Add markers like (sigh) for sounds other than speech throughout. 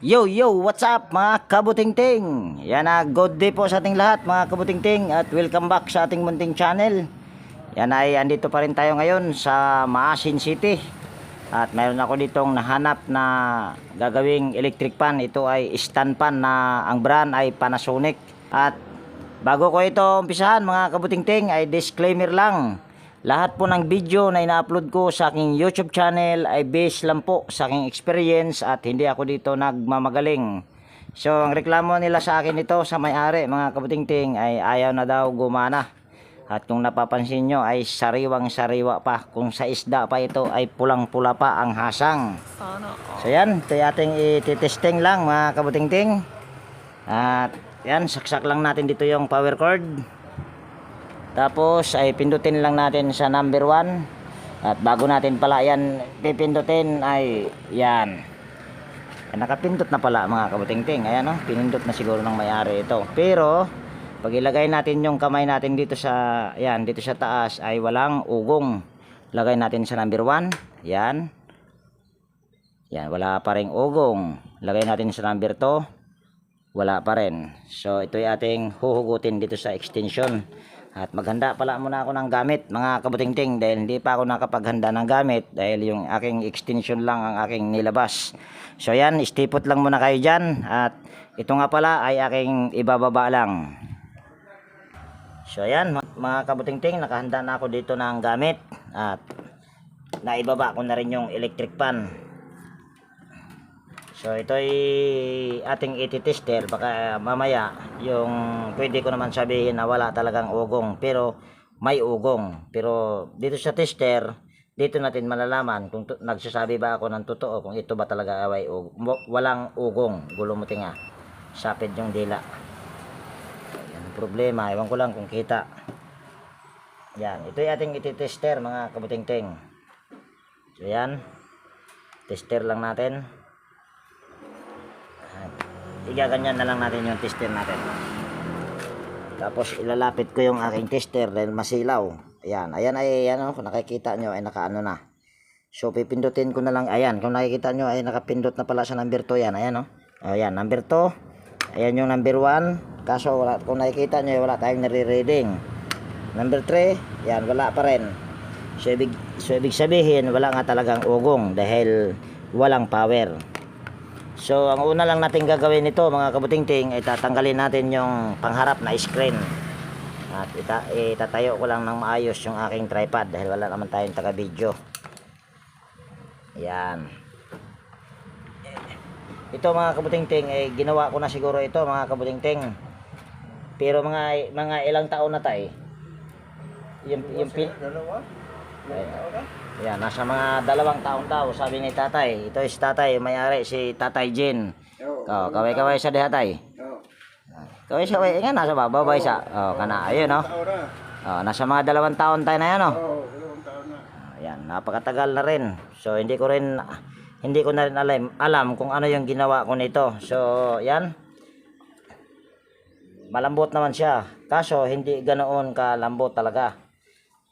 Yo, yo, what's up mga kabutingting? Yan na, good day po sa ating lahat mga kabutingting at welcome back sa ating munting channel. Yan ay, andito pa rin tayo ngayon sa Maasin City. At mayroon ako ditong nahanap na gagawing electric pan. Ito ay stand pan na ang brand ay Panasonic. At bago ko ito umpisahan mga kabutingting ay disclaimer lang. Lahat po ng video na ina-upload ko sa aking YouTube channel ay based lang po sa aking experience at hindi ako dito nagmamagaling. So, ang reklamo nila sa akin ito sa may-ari, mga kabutingting, ay ayaw na daw gumana. At kung napapansin nyo ay sariwang sariwa pa. Kung sa isda pa ito ay pulang-pula pa ang hasang. So yan, ito ating ititesting lang mga kabutingting. At yan, saksak lang natin dito yung power cord. Tapos ay pindutin lang natin sa number 1. At bago natin pala yan pipindutin ay yan. Ay, nakapindot na pala mga kabutingting. Ayan o, pinindot na siguro ng may-ari ito. Pero pag ilagay natin yung kamay natin dito sa yan, dito sa taas ay walang ugong. Lagay natin sa number 1. Yan. Yan, wala pa ring ugong. Lagay natin sa number 2. Wala pa rin. So ito yung ating huhugutin dito sa extension. At maghanda pala muna ako ng gamit mga kabutingting dahil hindi pa ako nakapaghanda ng gamit dahil yung aking extension lang ang aking nilabas. So yan, istipot lang muna kayo dyan at ito nga pala ay aking ibababa lang. So yan mga kabutingting, nakahanda na ako dito ng gamit at naibaba ko na rin yung electric pan. So ito ay ating ititester baka mamaya yung pwede ko naman sabihin na wala talagang ugong pero may ugong. Pero dito sa tester, dito natin malalaman kung nagsasabi ba ako ng totoo kung ito ba talaga ay ug- walang ugong. Gulo mo tinga. Sapid yung dila. Yan problema. Ewan ko lang kung kita. Yan. Ito yung ating ititester mga kabutingting. So yan. Tester lang natin. Igaganyan na lang natin yung tester natin. Tapos ilalapit ko yung aking tester dahil masilaw. Ayan, ayan ay ano, kung nakikita nyo ay nakaano na. So pipindutin ko na lang, ayan, kung nakikita nyo ay nakapindot na pala sa number 2 yan, ayan. Oh. Ayan, number 2. Ayan yung number 1. Kaso wala, kung nakikita nyo wala tayong nare-reading. Number 3, yan, wala pa rin. So ibig, so ibig sabihin, wala nga talagang ugong dahil walang power. So, ang una lang natin gagawin nito mga kabutingting ay tatanggalin natin yung pangharap na screen. At ita itatayo ko lang ng maayos yung aking tripod dahil wala naman tayong taga-video. Yan. Ito mga kabutingting ay ginawa ko na siguro ito mga kabutingting. Pero mga mga ilang taon na tayo. Yung, yung pin, Ayan, nasa mga dalawang taon daw, sabi ni tatay. Ito is tatay, may-ari si tatay Jin. Oh, kaway-kaway sa dihatay. Kaway siya, way, nga nasa bababay siya. Oh, kana, ayun, no? Oh, nasa mga dalawang taon tayo na yan, no? Ayan, napakatagal na rin. So, hindi ko rin, hindi ko na rin alam, alam kung ano yung ginawa ko nito. So, yan. Malambot naman siya. Kaso, hindi ganoon kalambot talaga.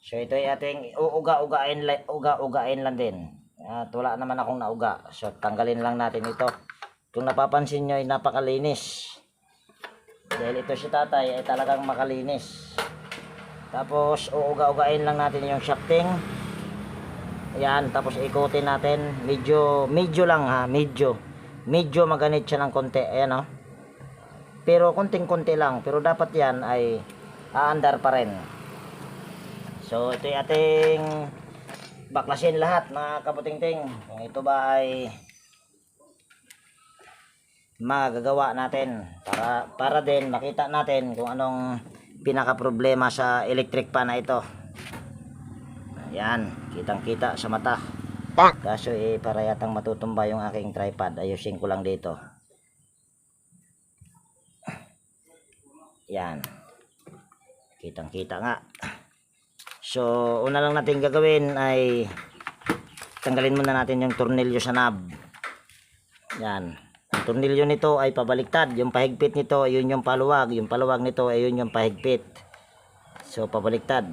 So ito ay ating uuga-ugain uga-ugain lang din. At wala naman akong nauga. So tanggalin lang natin ito. Kung napapansin nyo ay napakalinis. Dahil ito si tatay ay talagang makalinis. Tapos uuga-ugain lang natin yung shafting. Ayan, tapos ikutin natin. Medyo, medyo lang ha, medyo. Medyo maganit siya ng konti. Ayan o. Pero konting-konti lang. Pero dapat yan ay aandar pa rin. So ito yung ating baklasin lahat mga kaputingting. Kung ito ba ay magagawa natin para para din makita natin kung anong pinaka problema sa electric pan na ito. Ayan, kitang-kita sa mata. Kaso eh para yatang matutumba yung aking tripod. Ayusin ko lang dito. Yan. Kitang-kita nga. So, una lang natin gagawin ay tanggalin muna natin yung tornilyo sa knob. Yan. Ang tornilyo nito ay pabaliktad. Yung pahigpit nito ay yun yung paluwag. Yung paluwag nito ay yun yung pahigpit. So, pabaliktad.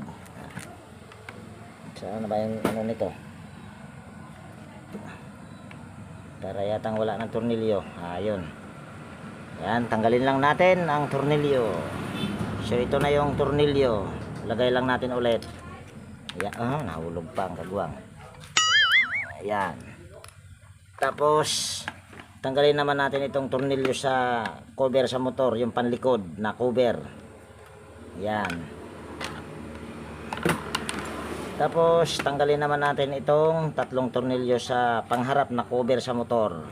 Saan na ba yung ano nito? Para yatang wala ng tornilyo. Ayun. Yan, tanggalin lang natin ang tornilyo. So ito na yung tornilyo. Lagay lang natin ulit. Ayan, oh, nahulog pa ang kagwang. Ayan. Tapos, tanggalin naman natin itong tornilyo sa cover sa motor, yung panlikod na cover. Yan. Tapos, tanggalin naman natin itong tatlong tornilyo sa pangharap na cover sa motor.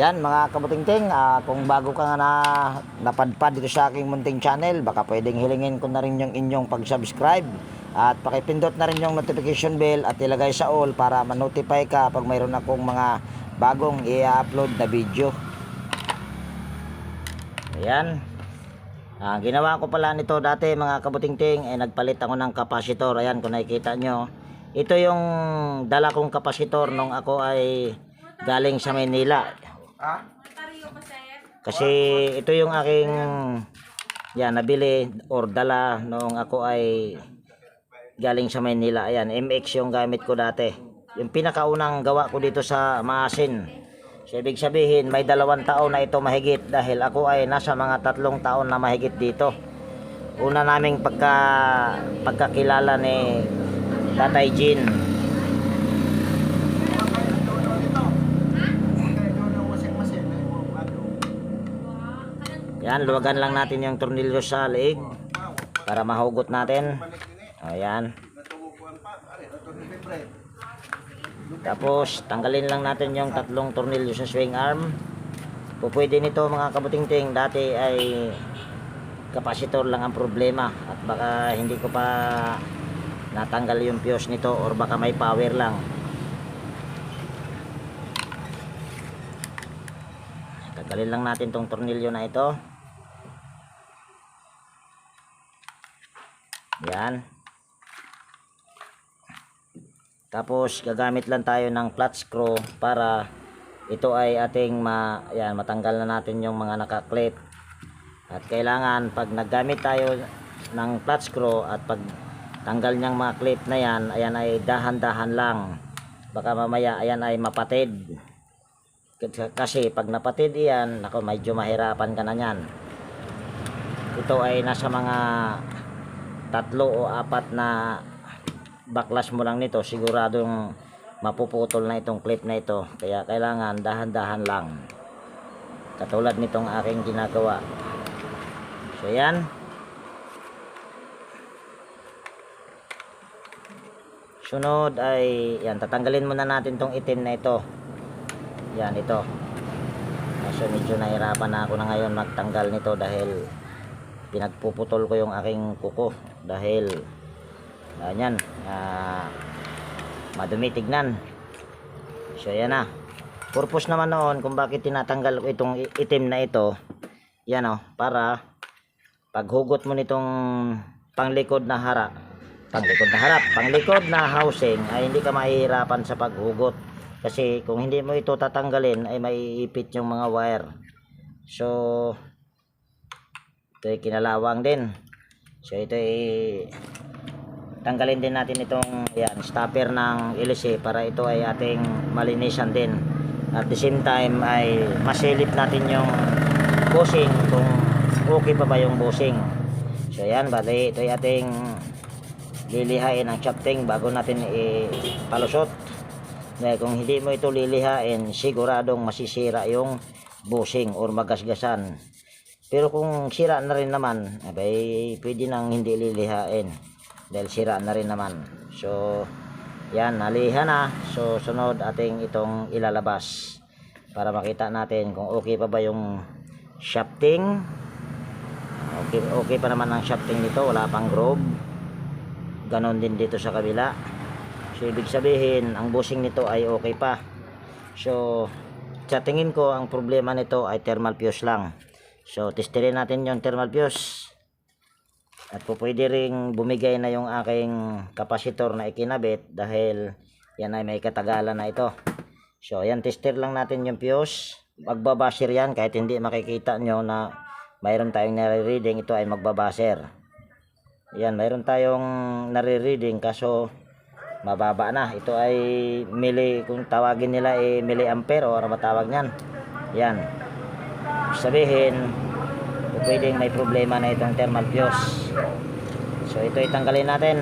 Yan mga kabutingting, ah, kung bago ka nga na napadpad dito sa aking munting channel, baka pwedeng hilingin ko na rin yung inyong pag-subscribe at pakipindot na rin yung notification bell at ilagay sa all para ma-notify ka pag mayroon akong mga bagong i-upload na video. Ayan. Ah, ginawa ko pala nito dati mga kabutingting, eh, nagpalit ako ng kapasitor. Ayan kung nakikita nyo. Ito yung dala kong kapasitor nung ako ay galing sa Maynila. Kasi ito yung aking yan nabili or dala noong ako ay galing sa Maynila. Ayan, MX yung gamit ko dati. Yung pinakaunang gawa ko dito sa Maasin. So, ibig sabihin, may dalawang taon na ito mahigit dahil ako ay nasa mga tatlong taon na mahigit dito. Una naming pagka, pagkakilala ni Tatay Jean. Yan, luwagan lang natin yung tornilyo sa leeg para mahugot natin. Ayan. Tapos, tanggalin lang natin yung tatlong tornilyo sa swing arm. Po pwede nito mga kabutingting. Dati ay kapasitor lang ang problema at baka hindi ko pa natanggal yung fuse nito or baka may power lang. Tanggalin lang natin tong tornilyo na ito. Yan. Tapos gagamit lang tayo ng flat screw para ito ay ating ma, yan, matanggal na natin yung mga nakaklip. At kailangan pag naggamit tayo ng flat screw at pag tanggal niyang mga clip na yan, ayan ay dahan-dahan lang. Baka mamaya ayan ay mapatid. Kasi pag napatid iyan, nako medyo mahirapan ka na niyan. Ito ay nasa mga tatlo o apat na backlash mo lang nito siguradong mapuputol na itong clip na ito. Kaya kailangan dahan-dahan lang. Katulad nitong aking ginagawa. So yan. Sunod ay yan tatanggalin muna natin tong itim na ito. Yan ito. So medyo nahirapan na ako na ngayon magtanggal nito dahil pinagpuputol ko yung aking kuko. Dahil ganyan ah, madumi tignan. So yan na. Purpose naman noon kung bakit tinatanggal ko itong itim na ito yan o para paghugot mo nitong panglikod na harap panglikod na harap panglikod na housing ay hindi ka mahihirapan sa paghugot. Kasi kung hindi mo ito tatanggalin ay maiipit yung mga wire. So ito ay kinalawang din. So ito ay tanggalin din natin itong yan, stopper ng LC para ito ay ating malinisan din. At the same time ay masilip natin yung bushing kung okay pa ba yung bushing so yan bali ito ay ating lilihain ang shafting bago natin ipalusot. Dahil kung hindi mo ito lilihain siguradong masisira yung bushing or magasgasan. Pero kung sira na rin naman, abay, pwede nang hindi lilihain. Dahil sira na rin naman. So, yan, naliha na. So, sunod ating itong ilalabas. Para makita natin kung okay pa ba yung shafting. Okay, okay pa naman ang shafting nito. Wala pang groove. Ganon din dito sa kabila. So, ibig sabihin, ang bushing nito ay okay pa. So, sa tingin ko, ang problema nito ay thermal fuse lang. So, testirin natin yung thermal fuse. At po pwede ring bumigay na yung aking kapasitor na ikinabit dahil yan ay may katagalan na ito. So, ayan, tester lang natin yung fuse. Magbabasher yan kahit hindi makikita nyo na mayroon tayong nare-reading. Ito ay magbabasher. Yan, mayroon tayong nare-reading kaso mababa na. Ito ay mili, kung tawagin nila ay milliampere o ano matawag niyan. Yan. Sabihin, pwedeng may problema na itong thermal fuse. So ito itanggalin natin.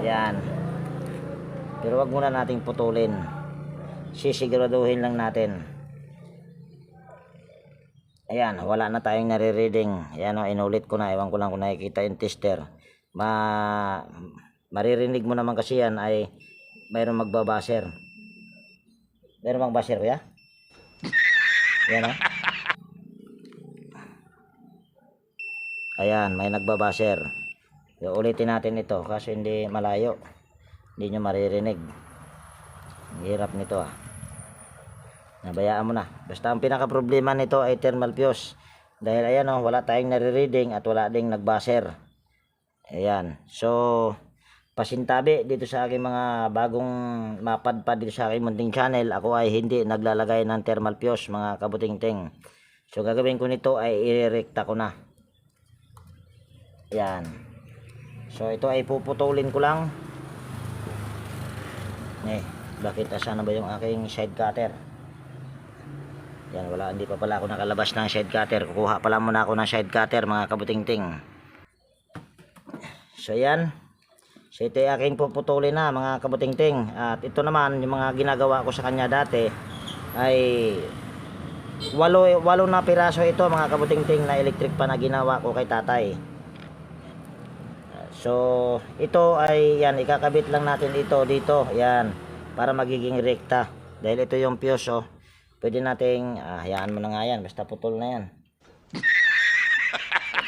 Ayan. Pero wag muna nating putulin. Sisiguraduhin lang natin. Ayan, wala na tayong nare-reading. Ayan o, inulit ko na. Ewan ko lang kung nakikita yung tester. Ma maririnig mo naman kasi yan ay mayroong magbabaser. Mayroong magbaser kuya? Ayan o. Ayan, may nagbabaser. So, ulitin natin ito kasi hindi malayo. Hindi nyo maririnig. Hirap nito ah. Nabayaan mo na. Basta ang pinaka problema nito ay thermal fuse. Dahil ayan oh, wala tayong nare-reading at wala ding nagbaser. Ayan. So, pasintabi dito sa aking mga bagong mapadpad dito sa aking munting channel. Ako ay hindi naglalagay ng thermal fuse mga kabuting-ting. So, gagawin ko nito ay irerekta ko na. Ayan. So, ito ay puputulin ko lang. Eh, bakit asan na ba yung aking side cutter? Yan, wala, hindi pa pala ako nakalabas ng side cutter. Kukuha pala muna ako ng side cutter, mga kabuting-ting. So, yan. So, ito yung aking puputulin na, mga kabuting-ting. At ito naman, yung mga ginagawa ko sa kanya dati, ay walo, walo na piraso ito, mga kabuting-ting, na electric pa na ginawa ko kay tatay. So, ito ay, yan, ikakabit lang natin ito dito, yan, para magiging rekta. Dahil ito yung fuse, oh. Pwede nating, ah, hayaan mo na nga yan, basta putol na yan.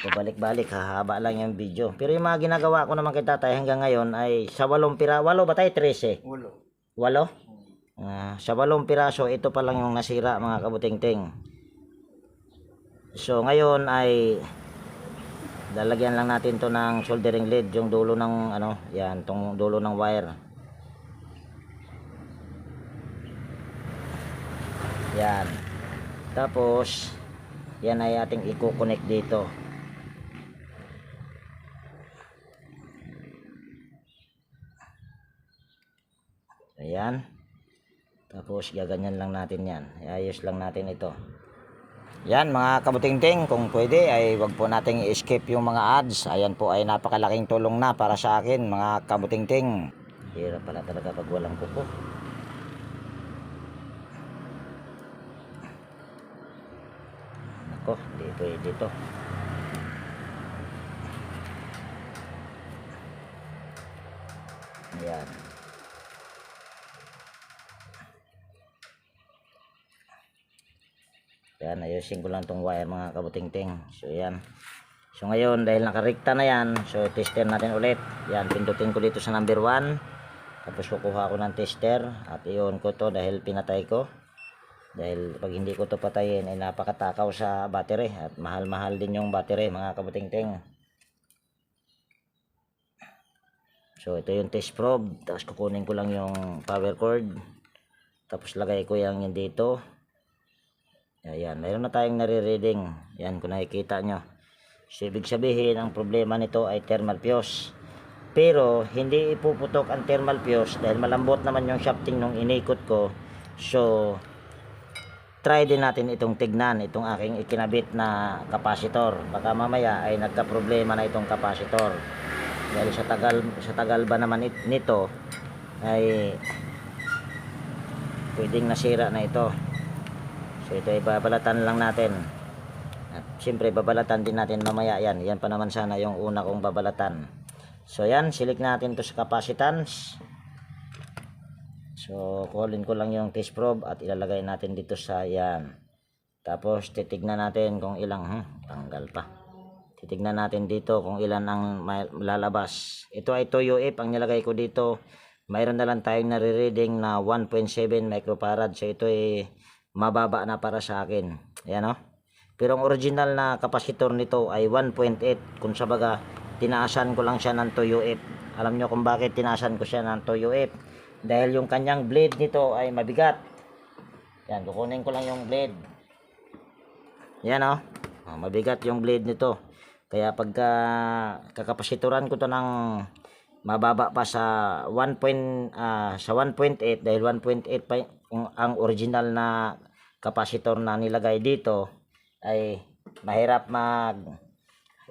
Pabalik-balik, hahaba lang yung video. Pero yung mga ginagawa ko naman kay tatay hanggang ngayon ay sa walong pira, walo ba tayo? 13? Ulo. Walo? Ah, sa walong piraso, ito pa lang yung nasira mga kabuting-ting. So, ngayon ay lalagyan lang natin to ng soldering lead, yung dulo ng ano, yan, tong dulo ng wire. Yan. Tapos, yan ay ating i-connect dito. Ayan. Tapos gaganyan lang natin yan. Ayos lang natin ito. Yan mga kabutingting, kung pwede ay wag po nating i-skip yung mga ads. Ayan po ay napakalaking tulong na para sa akin mga kabutingting. Hirap pala talaga pag walang kuko. Nako, hindi pwede to. Ayan. Yan, ayusin ko lang tong wire mga kabuting-ting. So, yan. So, ngayon, dahil nakarikta na yan, so, tester natin ulit. Yan, pindutin ko dito sa number 1. Tapos, kukuha ko ng tester. At iyon ko to dahil pinatay ko. Dahil pag hindi ko to patayin, ay napakatakaw sa battery. At mahal-mahal din yung battery, mga kabuting-ting. So, ito yung test probe. Tapos, kukunin ko lang yung power cord. Tapos, lagay ko yung yun dito. Ayan, mayroon na tayong nare-reading. Yan, kung nakikita nyo. So, ibig sabihin, ang problema nito ay thermal fuse. Pero, hindi ipuputok ang thermal fuse dahil malambot naman yung shafting nung inikot ko. So, try din natin itong tignan, itong aking ikinabit na kapasitor. Baka mamaya ay nagka-problema na itong kapasitor. Dahil sa tagal, sa tagal ba naman it- nito, ay pwedeng nasira na ito. So ito ay babalatan lang natin. At siyempre babalatan din natin mamaya yan. Yan pa naman sana yung una kong babalatan. So yan, silik natin to sa capacitance. So kunin ko lang yung test probe at ilalagay natin dito sa yan. Tapos titignan natin kung ilang, hmm, tanggal pa. Titignan natin dito kung ilan ang lalabas. Ito ay Toyo F ang nilagay ko dito. Mayroon na lang tayong nare-reading na 1.7 microfarad. So ito ay mababa na para sa akin. Ayan o. Pero ang original na kapasitor nito ay 1.8. Kung sa baga, tinaasan ko lang siya ng Toyo F. Alam nyo kung bakit tinaasan ko siya ng Toyo F. Dahil yung kanyang blade nito ay mabigat. Yan, kukunin ko lang yung blade. Yan o. Oh, mabigat yung blade nito. Kaya pagka kakapasituran ko to ng mababa pa sa 1. point, ah, sa 1.8 dahil 1.8 pa yung- ang original na kapasitor na nilagay dito ay mahirap mag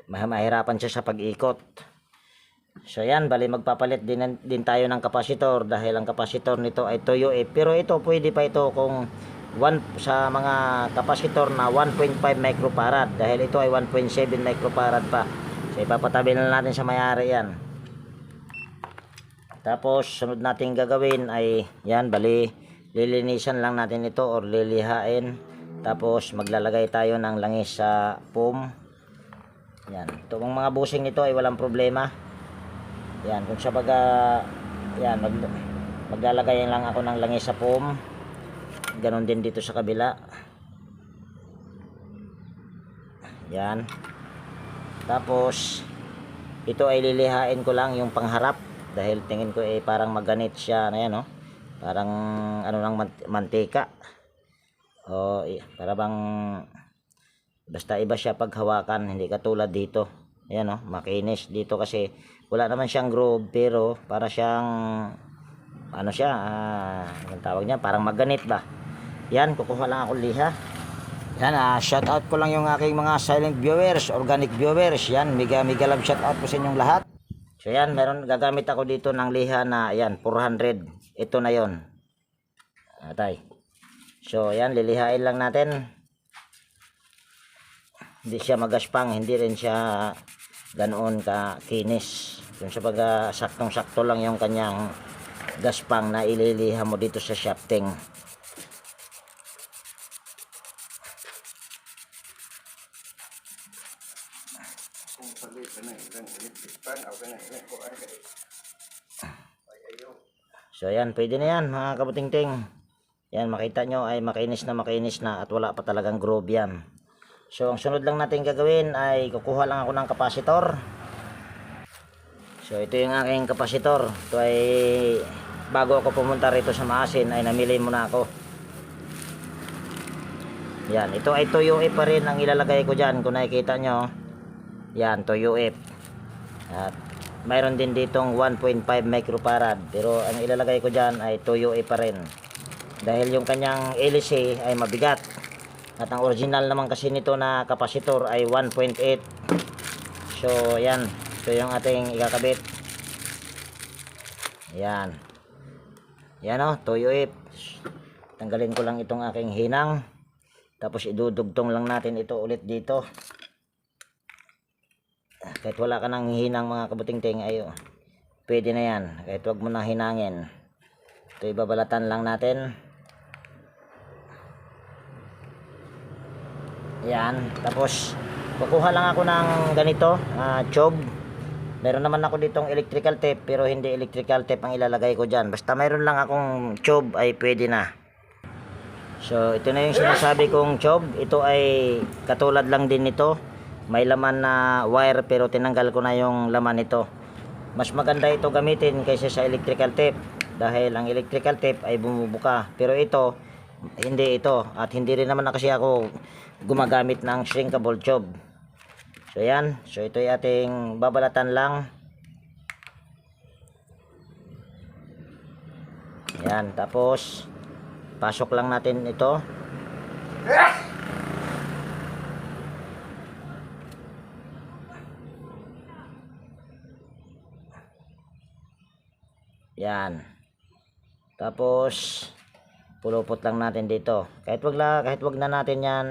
mah- mahirapan siya sa pag-ikot. So yan, bali magpapalit din, din tayo ng kapasitor dahil ang kapasitor nito ay Toyo eh. Pero ito pwede pa ito kung one, sa mga kapasitor na 1.5 microfarad dahil ito ay 1.7 microfarad pa. So ipapatabi na natin sa mayari yan. Tapos sunod natin gagawin ay yan, bali lilinisan lang natin ito or lilihain. Tapos maglalagay tayo ng langis sa foam. Yan. Itong mga busing nito ay walang problema. Yan, kung sa baga, yan, mag, maglalagay lang ako ng langis sa foam. Ganon din dito sa kabila. Yan. Tapos, ito ay lilihain ko lang yung pangharap. Dahil tingin ko eh parang maganit siya na yan, no? Parang ano lang mant- mantika. O, eh, para bang basta iba siya pag hawakan, hindi katulad dito. Ayan no, makinis dito kasi wala naman siyang groove pero para siyang ano siya, ah, anong tawag niya, parang maganit ba. Yan, kukuha lang ako liha. Yan, ah, shout out ko lang yung aking mga silent viewers, organic viewers. Yan, mega mega love shout out ko sa inyong lahat. So yan, meron gagamit ako dito ng liha na yan, 400. Ito na 'yon. Atay. So yan, lilihain lang natin hindi siya magaspang, hindi rin siya ganoon ka kinis. Kung sa pag saktong-sakto lang yung kanyang gaspang na ililiha mo dito sa shafting. So yan, pwede na yan mga kabuting-ting. Yan, makita nyo ay makinis na makinis na at wala pa talagang groove yan. So, ang sunod lang natin gagawin ay kukuha lang ako ng kapasitor. So, ito yung aking kapasitor. Ito ay bago ako pumunta rito sa Maasin ay namili muna ako. Yan, ito ay Toyo F pa rin ang ilalagay ko dyan. Kung nakikita nyo, yan, Toyo F. At mayroon din ditong 1.5 microfarad. Pero ang ilalagay ko dyan ay Toyo F pa rin. Dahil yung kanyang LC ay mabigat. At ang original naman kasi nito na kapasitor ay 1.8. So, yan. Ito yung ating ikakabit. Yan. Yan o, toyo it. Tanggalin ko lang itong aking hinang. Tapos idudugtong lang natin ito ulit dito. Kahit wala ka ng hinang mga kabuting-ting, ay pwede na yan. Kahit wag mo na hinangin. Ito ibabalatan lang natin. Yan. Tapos, kukuha lang ako ng ganito, ah, tube. Meron naman ako ditong electrical tape, pero hindi electrical tape ang ilalagay ko dyan. Basta meron lang akong tube ay pwede na. So, ito na yung sinasabi kong tube. Ito ay katulad lang din nito. May laman na wire, pero tinanggal ko na yung laman nito. Mas maganda ito gamitin kaysa sa electrical tape. Dahil ang electrical tape ay bumubuka. Pero ito, hindi ito. At hindi rin naman na kasi ako gumagamit ng shrinkable tube. So yan, so ito ay ating babalatan lang. Yan, tapos pasok lang natin ito. Yan. Tapos pulupot lang natin dito. Kahit wag la, kahit wag na natin 'yan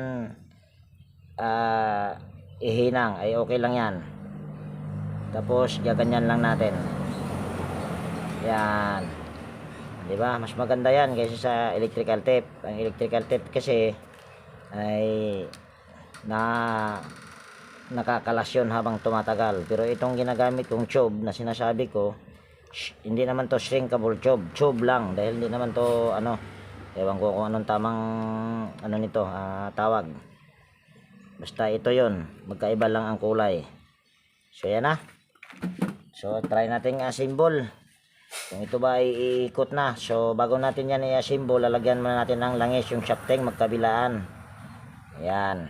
ah ihinang ay okay lang 'yan. Tapos gaganyan lang natin. Yan. 'Di ba? Mas maganda 'yan kaysa sa electrical tape. Ang electrical tape kasi ay na nakakalasyon habang tumatagal. Pero itong ginagamit kong tube na sinasabi ko, hindi naman to shrinkable tube. Tube lang dahil hindi naman to ano, ewan ko kung anong tamang ano nito, ah, tawag. Basta ito yon magkaiba lang ang kulay. So yan na. So try natin assemble. Kung ito ba iikot na. So bago natin yan i-assemble, lalagyan muna natin ng langis yung shafting magkabilaan. Yan.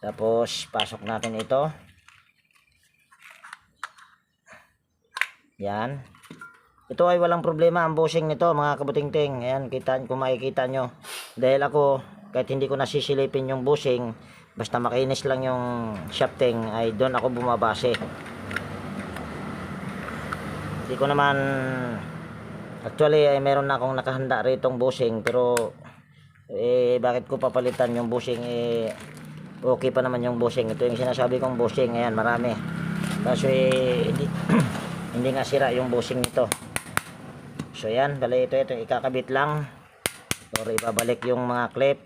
Tapos, pasok natin ito. Yan. Ito ay walang problema ang bushing nito mga kabutingting. Ayan, kita, kung makikita nyo. Dahil ako, kahit hindi ko nasisilipin yung bushing, basta makinis lang yung shafting, ay doon ako bumabase. Hindi ko naman, actually ay meron na akong nakahanda ritong bushing, pero eh bakit ko papalitan yung bushing eh okay pa naman yung bushing. Ito yung sinasabi kong bushing, ayan marami. Kaso eh, hindi, (clears throat) hindi nga sira yung bushing nito. So yan, bali ito, ito ikakabit lang or ibabalik yung mga clip.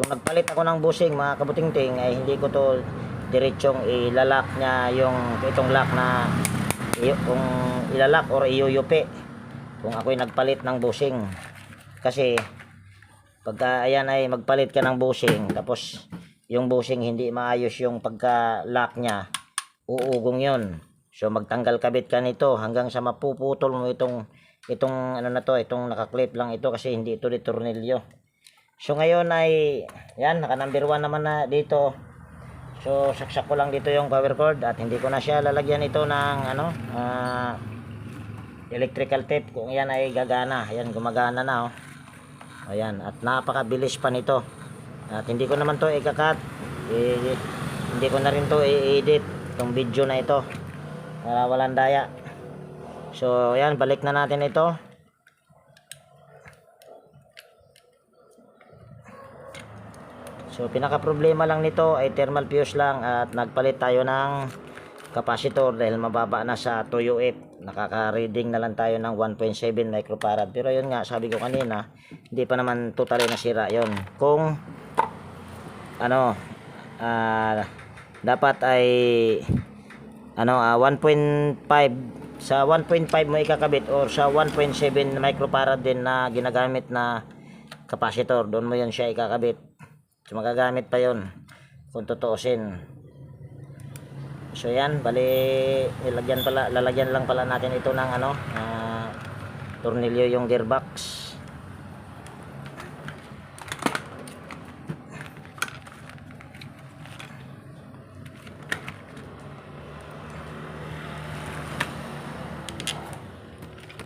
Kung nagpalit ako ng bushing mga kabutingting ay hindi ko to diretsong ilalak niya yung itong lock na kung ilalak or iyuyupi kung ako'y nagpalit ng bushing kasi pagka ayan ay magpalit ka ng bushing tapos yung bushing hindi maayos yung pagka lock niya uugong yun. So magtanggal kabit ka nito hanggang sa mapuputol mo itong itong ano na to itong nakaklip lang ito kasi hindi ito di tornilyo so ngayon ay yan naka number 1 naman na dito. So saksak ko lang dito yung power cord at hindi ko na siya lalagyan ito ng ano ah, electrical tape kung yan ay gagana. Ayan gumagana na oh Ayan, at napakabilis pa nito. At hindi ko naman to ikakat. Eh, hindi ko na rin to i-edit itong video na ito. Para walang daya. So, ayan, balik na natin ito. So, pinaka problema lang nito ay thermal fuse lang at nagpalit tayo ng capacitor dahil mababa na sa 2UF. Nakaka-reading na lang tayo ng 1.7 microfarad. Pero yun nga, sabi ko kanina, hindi pa naman totally nasira yon Kung ano, ah, dapat ay ano, ah, 1.5 sa 1.5 mo ikakabit or sa 1.7 microfarad din na ginagamit na capacitor, doon mo yun siya ikakabit. So, magagamit pa yon kung tutuusin. So yan, bali nilagyan pala, lalagyan lang pala natin ito ng ano, ah, tornilyo yung gearbox.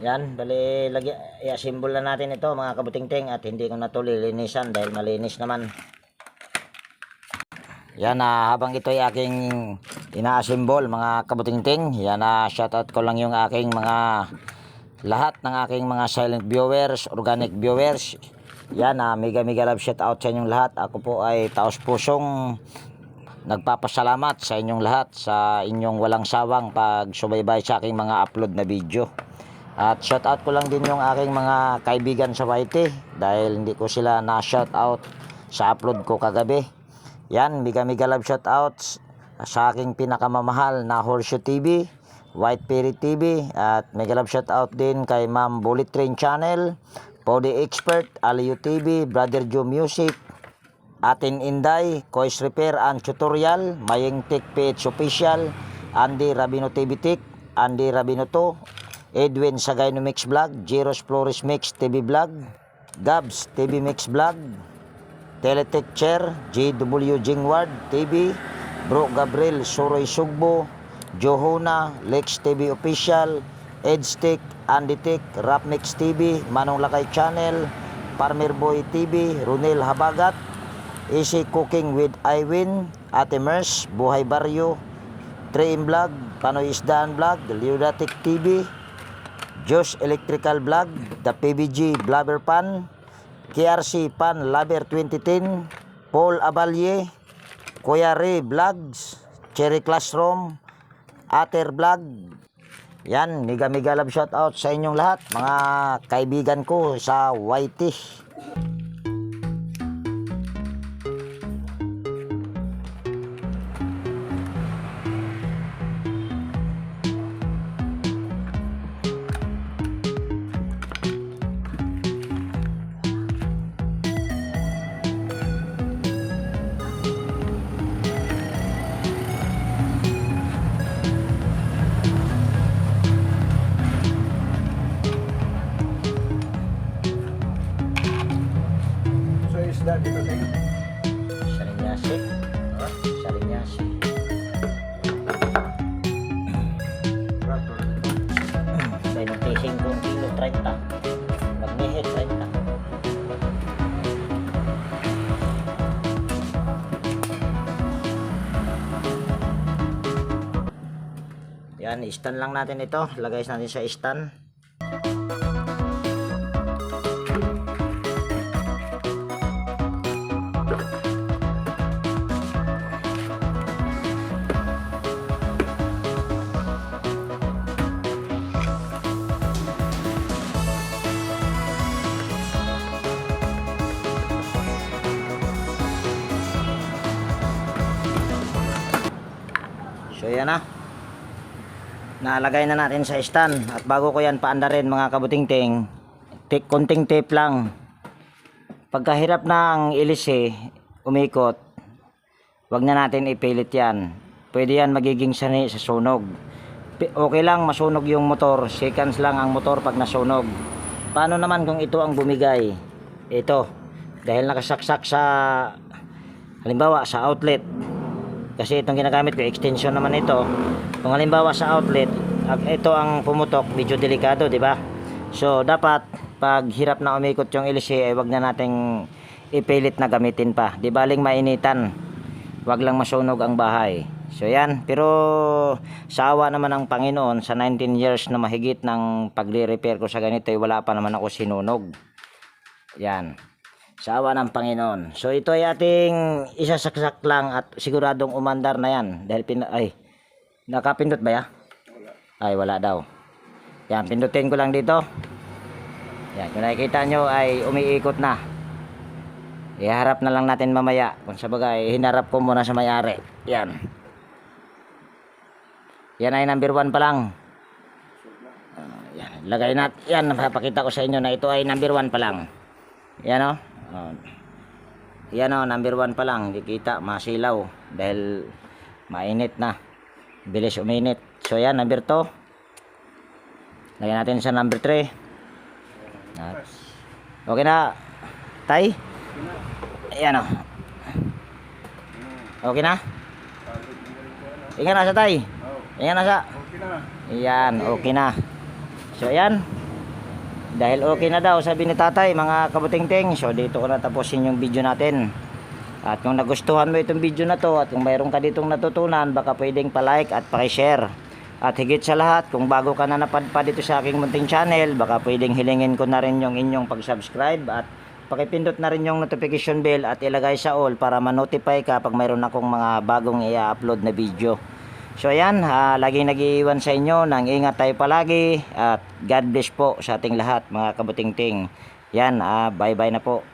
Yan, bali lagyan, i-assemble na natin ito mga kabutingting at hindi ko na to lilinisan dahil malinis naman. Yan na habang ito ay aking ina-assemble mga kabutingting. Yan na shoutout ko lang yung aking mga lahat ng aking mga silent viewers, organic viewers. Yan na mega mega love shoutout sa inyong lahat. Ako po ay taos pusong nagpapasalamat sa inyong lahat sa inyong walang sawang pagsubaybay sa aking mga upload na video. At shoutout ko lang din yung aking mga kaibigan sa YT dahil hindi ko sila na shoutout sa upload ko kagabi. Yan, mega mega love shoutouts sa aking pinakamamahal na Horseshoe TV, White Perry TV at mega love shoutout din kay Ma'am Bullet Train Channel, Pody Expert, Aliyo TV, Brother Joe Music, Atin Inday, Kois Repair and Tutorial, Mayeng Tech PH Official, Andy Rabino TV Tech, Andy Rabino 2, Edwin Sagay no Mix Vlog, Jeros Flores Mix TV Vlog, Gabs TV Mix Vlog, Teletech Chair, JW Jingward TV, Bro Gabriel Soroy Sugbo, Johona, Lex TV Official, Edstick, Andy Tick, Rapmix TV, Manong Lakay Channel, Farmer Boy TV, Runel Habagat, Easy Cooking with Iwin, Ate Mers, Buhay Baryo, Train Vlog, Panoy Isdaan Vlog, Leodatic TV, Josh Electrical Vlog, The PBG Blabber Pan, KRC Pan Laber 2010, Paul Abalye, Kuya Ray Vlogs, Cherry Classroom, Ater Vlog. Yan, mega mega love shout out sa inyong lahat, mga kaibigan ko sa YT. Yan, stand lang natin ito. Lagay natin sa stand. So yan na. Nalagay na natin sa stand at bago ko yan paandarin mga kabutingting, tik konting tape lang. Pagkahirap ng ilise, umikot, wag na natin ipilit yan. Pwede yan magiging sani sa sunog. Okay lang masunog yung motor, seconds lang ang motor pag nasunog. Paano naman kung ito ang bumigay? Ito, dahil nakasaksak sa halimbawa sa outlet kasi itong ginagamit ko extension naman ito. Kung halimbawa sa outlet ito ang pumutok medyo delikado di ba? So dapat pag hirap na umikot yung LC ay wag na nating ipilit na gamitin pa. Di baling mainitan. Wag lang masunog ang bahay. So yan. Pero sa awa naman ng Panginoon sa 19 years na mahigit ng pagre-repair ko sa ganito ay wala pa naman ako sinunog. Yan sa awa ng Panginoon. So ito ay ating isasaksak lang at siguradong umandar na yan. Dahil pin ay nakapindot ba ya? Ay wala daw. Yan pindutin ko lang dito. Yan kung nakikita nyo ay umiikot na. Iharap na lang natin mamaya. Kung sa bagay hinarap ko muna sa may-ari. Yan. Yan ay number one pa lang. Ah, yan. Lagay natin. Yan, napapakita ko sa inyo na ito ay number one pa lang. Yan o. Oh. Yan o, number one pa lang. Kikita, masilaw. Dahil mainit na. Bilis uminit. So yan, number 2. Lagyan natin sa number 3. At, okay na. Tay? Ayan o. Okay na? Ingat na sa tay. Ingat na sa. Okay na. Ayan, okay na. So, ayan. Dahil okay na daw, sabi ni tatay, mga kabutingting. So, dito ko natapusin yung video natin. At kung nagustuhan mo itong video na to at kung mayroon ka ditong natutunan, baka pwedeng pa-like at pa-share. At higit sa lahat, kung bago ka na napadpad dito sa aking munting channel, baka pwedeng hilingin ko na rin yung inyong pag-subscribe at pakipindot na rin yung notification bell at ilagay sa all para ma-notify ka pag mayroon akong mga bagong i-upload na video. So ayan, ah, laging nag-iiwan sa inyo ng ingat tayo palagi at God bless po sa ating lahat mga kabutingting. Yan, ah, bye bye na po.